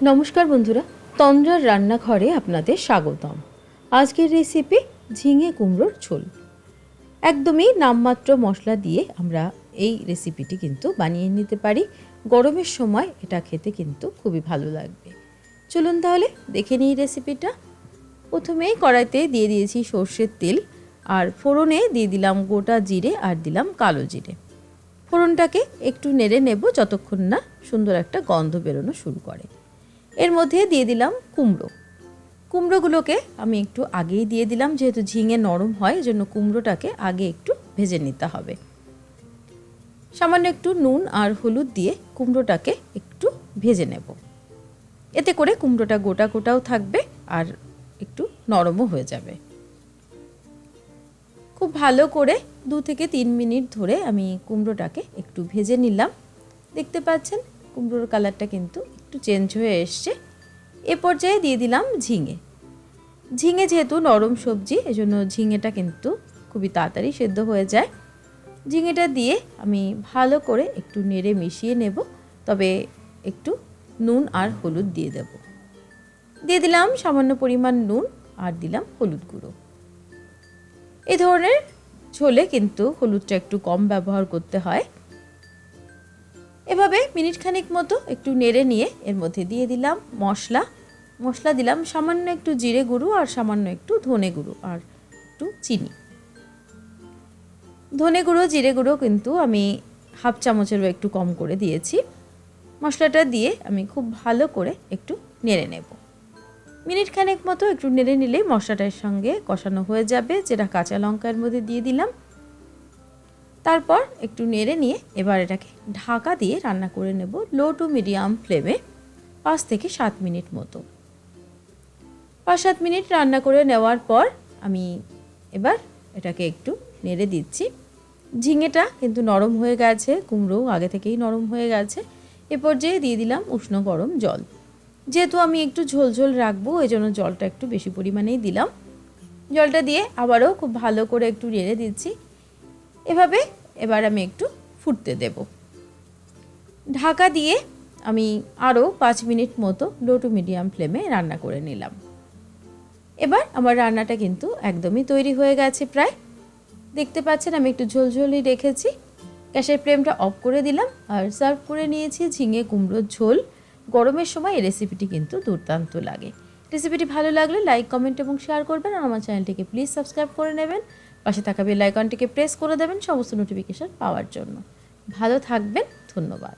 নমস্কার বন্ধুরা, তন্দ্রার রান্নাঘরে আপনাদের স্বাগতম। আজকের রেসিপি ঝিঙে কুমড়োর ঝোল। একদমই নামমাত্র মশলা দিয়ে আমরা এই রেসিপিটি কিন্তু বানিয়ে নিতে পারি। গরমের সময় এটা খেতে কিন্তু খুবই ভালো লাগবে। চলুন তাহলে দেখে নিই রেসিপিটা প্রথমেই কড়াইতে দিয়ে দিয়েছি সর্ষের তেল, আর ফোড়নে দিয়ে দিলাম গোটা জিরে আর দিলাম কালো জিরে। ফোড়নটাকে একটু নেড়ে নেব যতক্ষণ না সুন্দর একটা গন্ধ বেরোনো শুরু করে। এর মধ্যে দিয়ে দিলাম কুমড়ো। কুমড়োগুলোকে আমি একটু আগেই দিয়ে দিলাম, যেহেতু ঝিঙে নরম হয় জন্য কুমড়োটাকে আগে একটু ভেজে নিতে হবে। সামান্য একটু নুন আর হলুদ দিয়ে কুমড়োটাকে একটু ভেজে নেব। এতে করে কুমড়োটা গোটা গোটাও থাকবে আর একটু নরমও হয়ে যাবে। খুব ভালো করে দু থেকে তিন মিনিট ধরে আমি কুমড়োটাকে একটু ভেজে নিলাম। দেখতে পাচ্ছেন? কুমড়োর কালারটা কিন্তু একটু চেঞ্জ হয়ে এসছে। এ পর্যায়ে দিয়ে দিলাম ঝিঙে। ঝিঙে যেহেতু নরম সবজি, এজন্য ঝিঙেটা কিন্তু খুবই তাড়াতাড়ি সেদ্ধ হয়ে যায়। ঝিঙেটা দিয়ে আমি ভালো করে একটু নেড়ে মিশিয়ে নেব, তবে একটু নুন আর হলুদ দিয়ে দেব। দিয়ে দিলাম সামান্য পরিমাণ নুন আর দিলাম হলুদ গুঁড়ো। এই ধরনের ঝোলে কিন্তু হলুদটা একটু কম ব্যবহার করতে হয়। এভাবে মিনিট খানিক মতো একটু নেড়ে নিয়ে এর মধ্যে দিয়ে দিলাম মশলা। মশলা দিলাম সামান্য একটু জিরে গুঁড়ো আর সামান্য একটু ধনে গুঁড়ো আর একটু চিনি। ধনে গুঁড়ো, জিরে গুঁড়ো কিন্তু আমি হাফ চামচেরও একটু কম করে দিয়েছি। মশলাটা দিয়ে আমি খুব ভালো করে একটু নেড়ে নেব। মিনিট খানেক মতো একটু নেড়ে নিলেই মশলাটার সঙ্গে কষানো হয়ে যাবে। যেটা কাঁচা লঙ্কার মধ্যে দিয়ে দিলাম। তারপর একটু নেড়ে নিয়ে এবার এটাকে ঢাকা দিয়ে রান্না করে নেব লো টু মিডিয়াম ফ্লেমে পাঁচ থেকে সাত মিনিট মতো। পাঁচ সাত মিনিট রান্না করে নেওয়ার পর আমি এবার এটাকে একটু নেড়ে দিচ্ছি। ঝিঙেটা কিন্তু নরম হয়ে গেছে কুমড়ো আগে থেকেই নরম হয়ে গেছে। এ পর্যায়ে দিয়ে দিলাম উষ্ণ গরম জল। যেহেতু আমি একটু ঝোল ঝোল রাখব এই জন্য জলটা একটু বেশি পরিমাণেই দিলাম। জলটা দিয়ে আবারও খুব ভালো করে একটু নেড়ে দিচ্ছি। এভাবে এবার আমি একটু ফুটতে দেব। ঢাকা দিয়ে আমি আরও পাঁচ মিনিট মতো লো টু মিডিয়াম ফ্লেমে রান্না করে নিলাম। এবার আমার রান্নাটা কিন্তু একদমই তৈরি হয়ে গেছে প্রায়। দেখতে পাচ্ছেন আমি একটু ঝোলঝোলই রেখেছি। গ্যাসের ফ্লেমটা অফ করে দিলাম আর সার্ভ করে নিয়েছি ঝিঙে কুমড়োর ঝোল। গরমের সময় এই রেসিপিটি কিন্তু দুর্দান্ত লাগে। রেসিপিটি ভালো লাগলে লাইক, কমেন্ট এবং শেয়ার করবেন আর আমার চ্যানেলটিকে প্লিজ সাবস্ক্রাইব করে নেবেন। পাশে থাকা বেল আইকনটিকে প্রেস করে দেবেন সমস্ত নোটিফিকেশান পাওয়ার জন্য। ভালো থাকবেন ধন্যবাদ।